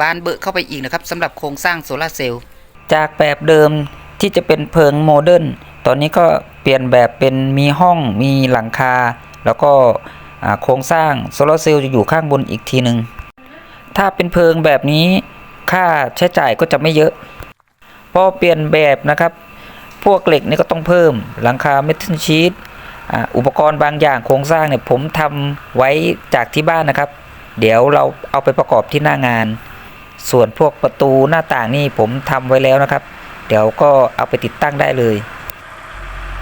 บานเบอะเข้าไปอีกนะครับสำหรับโครงสร้างโซลาเซลล์จากแบบเดิมที่จะเป็นเพิงโมเดิร์นตอนนี้ก็เปลี่ยนแบบเป็นมีห้องมีหลังคา แล้วก็โครงสร้างโซลาเซลล์จะอยู่ข้างบนอีกทีหนึ่งถ้าเป็นเพิงแบบนี้ค่าใช้จ่ายก็จะไม่เยอะ พอเปลี่ยนแบบนะครับ พวกเหล็กนี่ก็ต้องเพิ่มหลังคาเมทัลชีตอุปกรณ์บางอย่างโครงสร้างเนี่ยผมทำไว้จากที่บ้านนะครับ เดี๋ยวเราเอาไปประกอบที่หน้างาน ส่วนพวกประตูหน้าต่างนี่ผมทำไว้แล้วนะครับ เดี๋ยวก็เอาไปติดตั้งได้เลย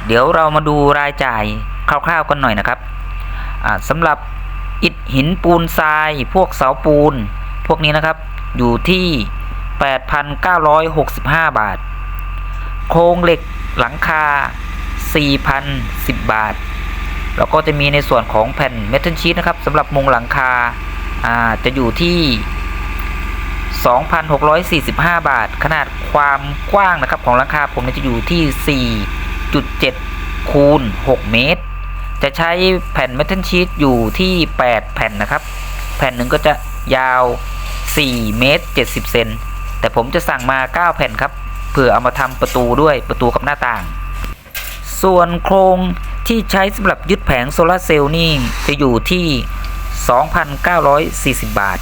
เดี๋ยวเรามาดูรายจ่ายคร่าวๆกันหน่อยนะครับอ่าสำหรับอิฐหินปูนทราย พวกเสาปูน พวกนี้นะครับอยู่ที่ 8,965 บาท โครงเหล็กหลังคา 4,010 บาท แล้วก็จะมีในส่วนของแผ่นเมทัลชีตนะครับสำหรับมุงหลังคาาจะอยู่ที่ 2,645 บาท ขนาดความกว้างนะครับของหลังคาผมจะอยู่ที่ 4.7 คูณ 6 เมตร จะใช้แผ่นเมทัลชีตอยู่ที่ 8 แผ่นนะครับ แผ่นหนึ่งก็จะยาว 4 เมตร 70 เซน แต่ผมจะสั่งมา 9 แผ่นครับ เพื่อเอามาทำประตูด้วยประตูกับหน้าต่าง ส่วนโครงที่ใช้สำหรับยึดแผงโซลาร์เซลล์นี่จะอยู่ที่ 2,940 บาท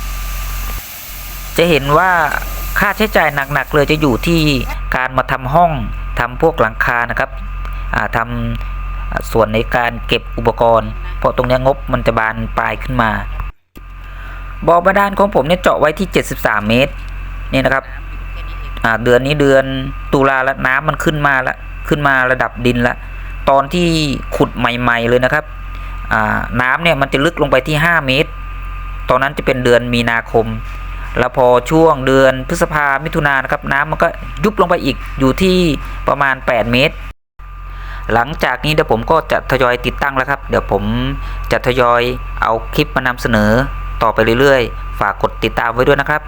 จะเห็นว่าค่าใช้จ่ายหนักๆเลยจะอยู่ที่การมาทำห้องทำพวกหลังคานะครับทำอ่าส่วนในการเก็บอุปกรณ์ เพราะตรงนี้งบมันจะบานปลายขึ้นมาบ่อบาดาลของผมเนี่ยเจาะไว้ที่ 73 เมตรนี่นะครับเดือนนี้เดือนตุลาแล้วน้ำมันขึ้นมาละขึ้นมาระดับดินละตอนที่ขุดใหม่ ๆ เลยนะครับน้ำเนี่ยมันจะลึกลงไปที่ 5 เมตร ตอนนั้นจะเป็นเดือนมีนาคม แล้วพอช่วงเดือนพฤษภามิถุนายนะครับน้ำมันก็ยุบลงไปอีกอยู่ที่ประมาณ 8 เมตร หลังจากนี้เดี๋ยวผมก็จะทยอยติดตั้งแล้วครับ เดี๋ยวผมจะทยอยเอาคลิปมานำเสนอต่อไปเรื่อยๆ ฝากกดติดตามไว้ด้วยนะครับ